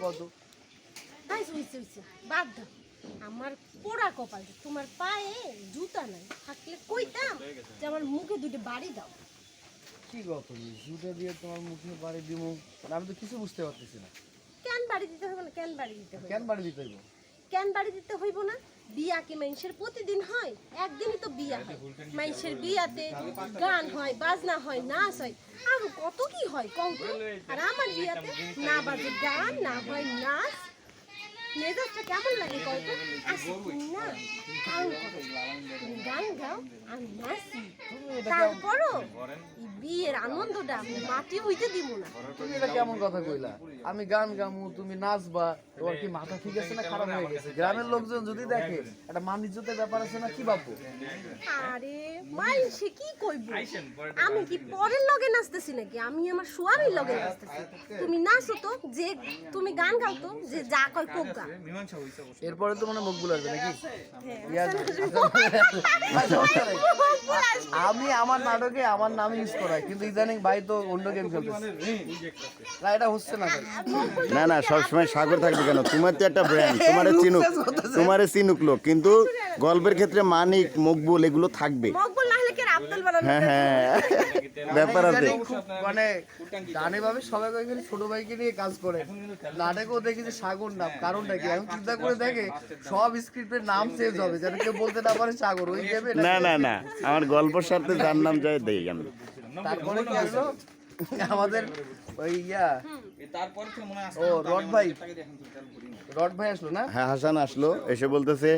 কত তাই হইছে হইছে বাদ দাও। আমার পোড়া কপাল তোমার পায়ে জুতা নাই থাকলে কইতাম যে আমার মুখে দুটো বাড়ি দাও। কি গো তুমি জুতা দিয়ে তোমার মুখে বাড়ি দিব? আমি তো কিছু বুঝতে পারতেছি না। কেন বাড়ি দিতে হইব না? কেন বাড়ি দিতে হবে কেন বাড়ি দিতে হইব? কেন বাড়ি দিতে হইব না? বিয়া মানুষের প্রতিদিন হয়, একদিনই তো বিয়া হয়। মানুষের বিয়াতে গান হয়, বাজনা হয়, নাচ হয়। আর কত কি হয় কত আর আমার বিয়াতে না বাজে গান, না হয় নাচ মেজাজটা কেমন লাগে আসি না গান তুমি গান গাও আমি নাচি। তারপরও বিয়ের আনন্দটা মাটি হইতে দিব না। তুমি এটা কেমন কথা কইলা? আমি গান গামু তুমি নাচবা তোমার কি মাথা ঠিক আছে না খারাপ হয়ে গেছে? গ্রামের লোকজন যদি দেখে একটা মান ইজ্জতের ব্যাপার আছে না কি ভাববো? আরে মাই সে কি কইব? আমি কি পরের লগে নাচতেছি নাকি? আমি আমার সোয়ামীর লগে নাচতেছি। তুমি নাচো তো যে তুমি গান গাও তো যে যা কয় কোক গা। এরপরে তো মানে মুখ বুলাবে নাকি? হ্যাঁ, আমি আমার নাটকে আমার নাম ইউজ করাই কিন্তু ইদানিং ভাই তো অন্য গেম খেলতেছে। না এটা হচ্ছে না না না সবসময় সাগর থাকবে কেন? তোমার তো একটা ব্র্যান্ড তোমার চিনুক তোমার চিনুক লোক কিন্তু গল্পের ক্ষেত্রে মানিক মকবুল এগুলো থাকবে। আব্দুল বানানো হ্যাঁ হ্যাঁ। ব্যাপার আছে। মানে জানে ভাবে সবাই কই খালি ছোট ভাইকে নিয়ে কাজ করে। নাটকেও দেখি যে সাগর নাম কারণটা কি? এখন চিন্তা করে দেখে সব স্ক্রিপ্টের নাম চেঞ্জ হবে যেন কেউ বলতে না পারে সাগর। ওই গেমে না না না। আমার গল্পের সাথে যার নাম যায় দেই আমি তারপরে কি আসলো? আমাদের ওই ইয়া তারপর তো ও রড ভাই। রড ভাই আসলো না? হ্যাঁ হাসান আসলো এসে বলতেছে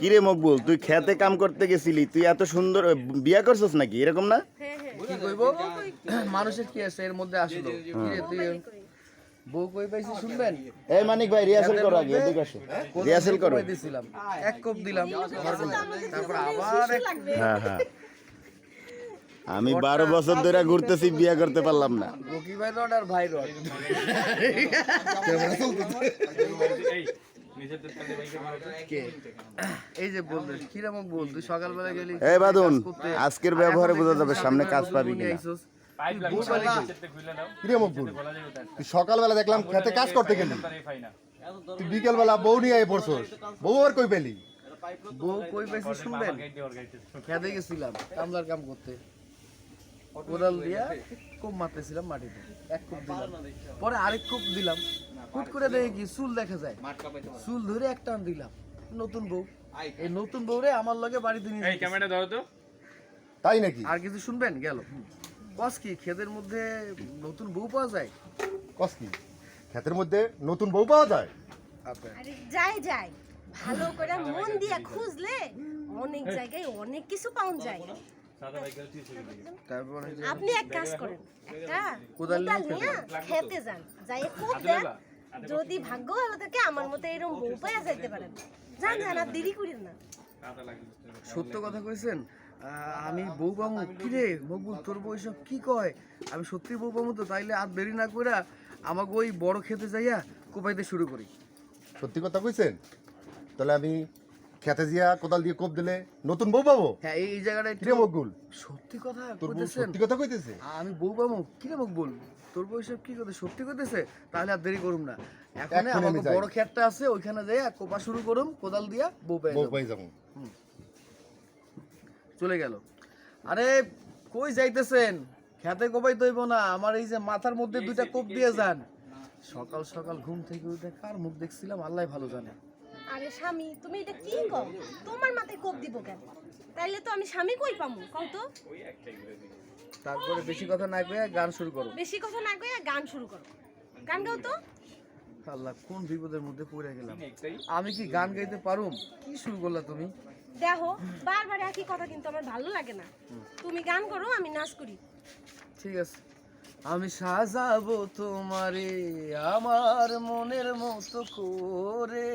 কিরে মকবুল তুই খেতে কাম করতে গেছিলি তুই এত সুন্দর বিয়া করছিস নাকি? এরকম না? হ্যাঁ হ্যাঁ। কি কইবো মানুষের কি আছে? এর মধ্যে আসলো। কিরে তুই বউ কই পাইছি শুনবেন? এই মানিক ভাই রিহার্সেল করো আগে এদিকে আসো। রিহার্সেল করো। দিছিলাম? এক কোপ দিলাম। তারপর আবার এক হ্যাঁ হ্যাঁ। আমি বারো বছর ধরে ঘুরতেছি বিয়া করতে পারলাম না। ভাই রড আর ভাই রড। কে এই যে বললেন কীরকম বল সকালবেলা গেলি এই বাদুন আজকের ব্যবহারে বোঝা যাবে সামনে কাজ পাবি কিনা। তুই সকালবেলা দেখলাম খেতে কাজ করতে গেলি। তুই বিকেলবেলা বউ নিয়ে আয় পড়ছস বউ আর কই পেলি? বউ কই শুনবেন? খেতে গেছিলাম কামলার কাম করতে। কোদাল দিয়া কোপ মারতেছিলাম মাটিতে। এক কোপ দিলাম। পরে আরেক কোপ দিলাম। হুট করে দেখি কি চুল দেখা যায়। চুল ধরে এক টান দিলাম। নতুন বউ। এই নতুন বউরে আমার লগে বাড়িতে নিয়ে যেতেছি। তাই নাকি? আর কিছু শুনবেন? গেল। বস কি ক্ষেতের মধ্যে নতুন বউ পাওয়া যায়? কস কি ক্ষেতের মধ্যে নতুন বউ পাওয়া যায়? আচ্ছা। আরে যাই যাই ভালো করে মন দিয়া খুঁজলে অনেক জায়গায় অনেক কিছু পাওয়া যায়। এই আপনি এক কাজ করেন একটা কোদাল নিয়ে খেতে যান। যাই কোপ দেন যদি ভাগ্য ভালো থাকে আমার মতো এরকম বউ পাইয়া যাইতে পারেন। যান যান আর দেরি করেন না। সত্য কথা কইছেন আমি বউ পামু কি রে মকবুল তোর বউ এসব কি কয়? আমি সত্যি বউ পামু তো তাইলে আর দেরি না কইরা আমাকে ওই বড় খেতে যাইয়া কোপাইতে শুরু করি। সত্যি কথা কইছেন? তাহলে আমি খেতে জিয়া কোদাল দিয়ে কোপ দিলে নতুন বউ পাবো? হ্যাঁ এই জায়গাটা একটু কিরে মকবুল? সত্যি কথা তোর বউ কইতেছেন? সত্যি কথা কইতেছে? আমি বউ পামু কি রে মকবুল? তোর বউ এসব কি কথা সত্যি কইতেছে? তাহলে আর দেরি করুম না। এখন আমি যাই। বড় খেতটা আছে ওইখানে যাইয়া কোপা শুরু করুম কোদাল দিয়া বউ পাই বউ পাই যাব। চলে গেল। আরে কই যাইতেছেন? খেতে কোপাই তৈব না। আমার এই যে মাথার মধ্যে দুইটা কোপ দিয়ে যান। সকাল সকাল ঘুম থেকে উঠে কার মুখ দেখছিলাম? আল্লাহ ভালো জানে। আরে স্বামী তুমি এটা কি কও? তোমার মাথায় কোপ দিব কেন? তাইলে তো আমি স্বামী কই পামু? কও তো। তারপরে বেশি কথা না কয়ে গান শুরু করো। বেশি কথা না কইয়া গান শুরু করো। গান গাও তো। আল্লাহ কোন বিপদের মধ্যে পড়ে গেলাম। আমি কি গান গাইতে পারুম? কি শুরু করলা তুমি? দেখো বারবার একই কথা কিন্তু আমার ভালো লাগে না। তুমি গান করো আমি নাচ করি। ঠিক আছে। আমি সাজাবো তোমারে আমার মনের মতো করে।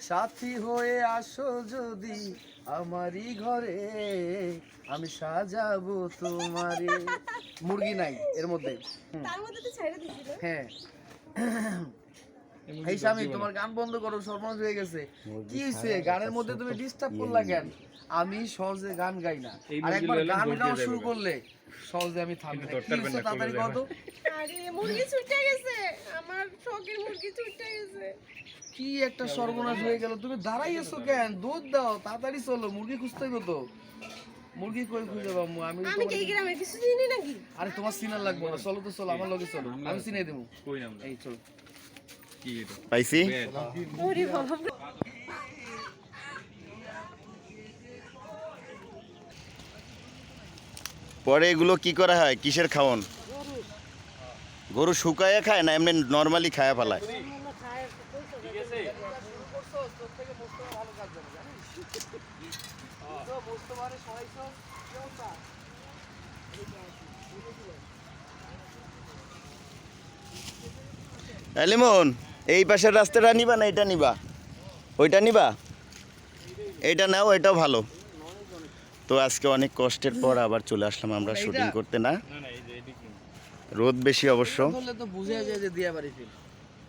সাথী হয়ে আসো যদি আমারই ঘরে আমি সাজাবো তোমারে। মুরগি নাই এর মধ্যে। হ্যাঁ। এই স্বামী তোমার গান বন্ধ করো সর্বনাশ হয়ে গেছে। কি হয়েছে গানের মধ্যে তুমি ডিস্টার্ব করলা কেন? আমি সহজে গান গাই না। আর একবার গান গাওয়া শুরু করলে সহজে আমি থামি না কি হয়েছে তাড়াতাড়ি কত আরে মুরগি ছুটে গেছে। আমার শখের মুরগি ছুটে গেছে। কি একটা সর্বনাশ হয়ে গেল। তুমি দাঁড়াইছো কেন? দুধ দাও তাড়াতাড়ি চলো মুরগি খুঁজতে গো তো। মুরগি কই খুঁজে আমি আমি কি গ্রামে কিছু চিনি নাকি? আরে তোমার সিনার লাগবে না। চলো তো চলো আমার লগে চলো। আমি চিনে দেবো। কই নাম এই চলো। পরে এগুলো কি করা হয়? কিসের খাওন? গরু শুকায় খায় না এমনি নর্মালি খায়া ফেলায়? এ, লিমন এই পাশের রাস্তাটা নিবা না এটা নিবা? ওইটা নিবা? এইটা নাও এটাও ভালো। তো আজকে অনেক কষ্টের পর আবার চলে আসলাম আমরা শুটিং করতে না? না না এই যে রোদ বেশি অবশ্য।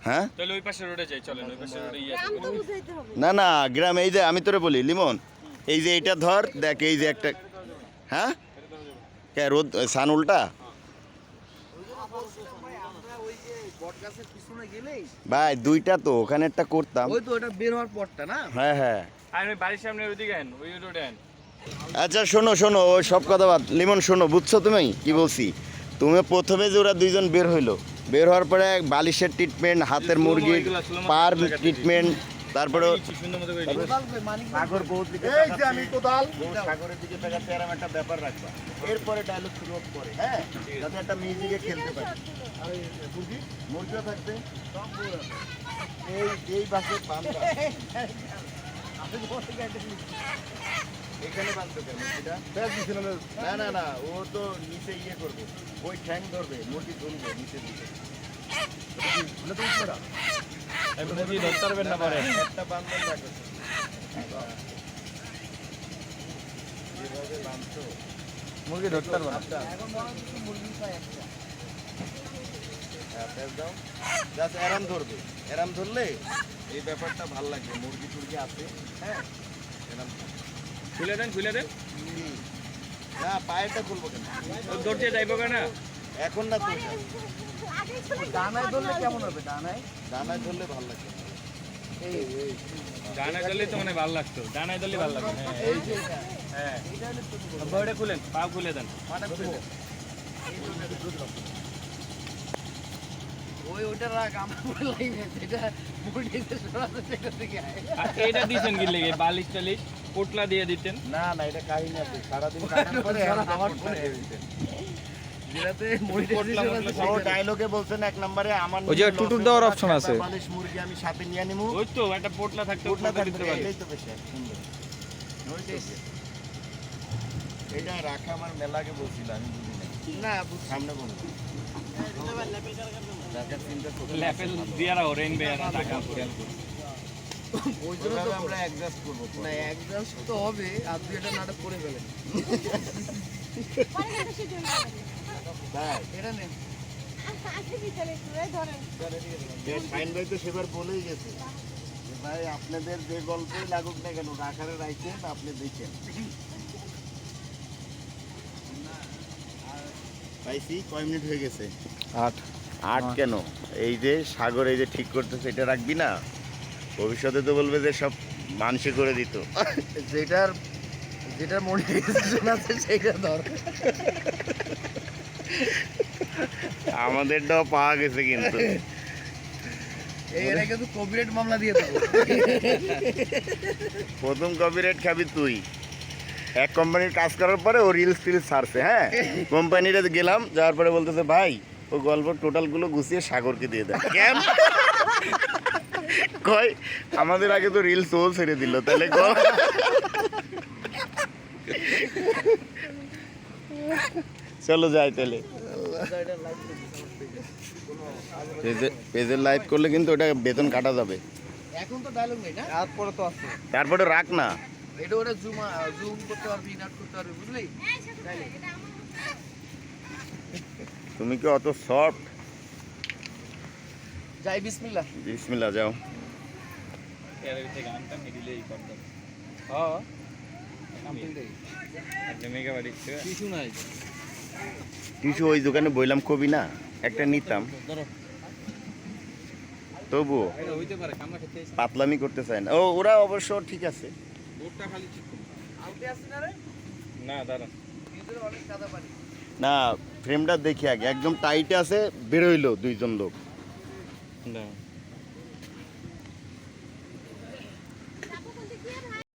হ্যাঁ? তাহলে ওই পাশে রোডে যাই চলেন ওই পাশে রোডে ইয়ে আছে। গ্রাম তো বুঝাইতে হবে। না না গ্রাম এই যে আমি তোরে বলি লিমন এই যে এইটা ধর দেখ এই যে একটা হ্যাঁ? কে রোদ সান উল্টা আমরা পিছনে গেলেই। ভাই দুইটা তো ওখানে একটা করতাম। ওই তো ওটা বের হওয়ার পরটা না? হ্যাঁ হ্যাঁ। আর ওই বাড়ির সামনে ওইদিকে আন ওই রোডে আন আচ্ছা শোনো শোনো ওই সব কথা বাদ। লিমন শোনো বুঝছ তুমি? কি বলছি? তুমি প্রথমে যে ওরা দুইজন বের হইল বের হওয়ার পরে বালিশের ট্রিটমেন্ট হাতের মুরগির পার ট্রিটমেন্ট তারপরে দিকে এই যে আমি কোদাল। সাগরের দিকে তাকাতে এরকম একটা ব্যাপার রাখবা। এরপরে ডায়লগ শুরু করে হ্যাঁ? যাতে একটা মিউজিকে খেলতে পারি। আর মুরগি মুরগিও থাকবে? এই এই বাসে বান্ধা এখানে বাঁধতে কেন মুরগিটা না। না না ও তো নিচে ইয়ে করবে। ওই ঠ্যাং ধরবে মুরগি ধরবে নিচের দিকে। মুরগি ধরতে পারবেন না। পরে একটা বান্ধন রাখো মুরগি ধরতে জাস্ট এরাম ধরবে। এরাম ধরলে এই ব্যাপারটা ভালো লাগবে। মুরগি টুরগি আছে। হ্যাঁ। এরাম খুলে দেন খুলে দেন। না পায়েরটা খুলবো কেন? ধরতে যাইবো কেনা এখন না তো? ডানায় ধরলে কেমন হবে? ডানায়? ডানায় ধরলে ভালো লাগবে এই এই ডানায় ধরলে তো মানে ভালো লাগতো। ডানায় ধরলে ভালো লাগবে হ্যাঁ এই যে হ্যাঁ। খুলেন পা খুলে দেন। মানে ওই ওইটা রাখ আমার লাইনে যেটা মুরগিতে সরাসরি সেটা থেকে আর এটা দিছেন কি লেগে? বালিশ টালিশ পোটলা দিয়ে দিতেন? না না এটা কাহিনী আছে। সারাদিন পরে আমার ফোনে ডায়লগে বলছেন এক নম্বরে আমার ওই যে টুটুর দেওয়ার টাকা আছে। বালিশ মুরগি আমি সাথে নিয়ে নিমু। ওই তো একটা পোটলা থাকতে পোটলা পোটলা পারে এটাই তো বেশি সুন্দর। এটা রাখা আমার মেলাকে বলছিল আমি বুঝি নাই। না সামনে বলব দেখার চিন্তা করতে ল্যাপেল দিয়ারা ওরেন বেয়ারা টাকা। ওই জন্য তো আমরা অ্যাডজাস্ট করব। না একজাস্ট তো হবে আর দুই একটা নাটক করে ফেলে ভাই বলেই গেছে। যে ভাই আপনাদের যে গল্পই লাগুক না কেন রাখারে রাইছেন আপনি দেখেন। পাইছি কয় মিনিট হয়ে গেছে? আট। আট কেন? এই যে সাগর এই যে ঠিক করতেছে এটা রাখবি না? ভবিষ্যতে তো বলবে যে সব মানুষে করে দিত। যেটার যেটার মনিটাইজেশন আছে সেটা ধর। আমাদেরটাও পাওয়া গেছে কিন্তু। এই কিন্তু কপিরাইট মামলা দিয়ে দেবো। প্রথম কপিরাইট খাবি তুই। এক কোম্পানির কাজ করার পরে ও রিলস টিলস ছাড়ছে হ্যাঁ? কোম্পানিটা গেলাম যাওয়ার পরে বলতেছে ভাই ও গল্প টোটালগুলো গুছিয়ে সাগরকে দিয়ে দেয়। কেন? কয় আমাদের আগে তো রিলস ও ছেড়ে দিল তাহলে ক? চলো যাই তাহলে। পেজে পেজের লাইভ করলে কিন্তু ওটা বেতন কাটা যাবে। এখন তো ডায়লগ নেই না? তারপরে তো আছে। তারপরে রাখ না। এটা ওটা জুম জুম করতে পারবি নাট করতে পারবি বুঝলি? তুমি কি অত সফট যাই বিসমিল্লাহ। বিসমিল্লাহ যাও। এর ভিতরে গানটা হ্যাঁ। মেগা বাড়ি কিছু নাই। টিসু ওই দোকানে বইলাম কবি না একটা নিতাম। তবু পাতলামি করতে চায় না। ও ওরা অবশ্য ঠিক আছে। না ফ্রেমটা দেখি আগে। একদম টাইটে আছে বেরোইলো দুইজন লোক। না।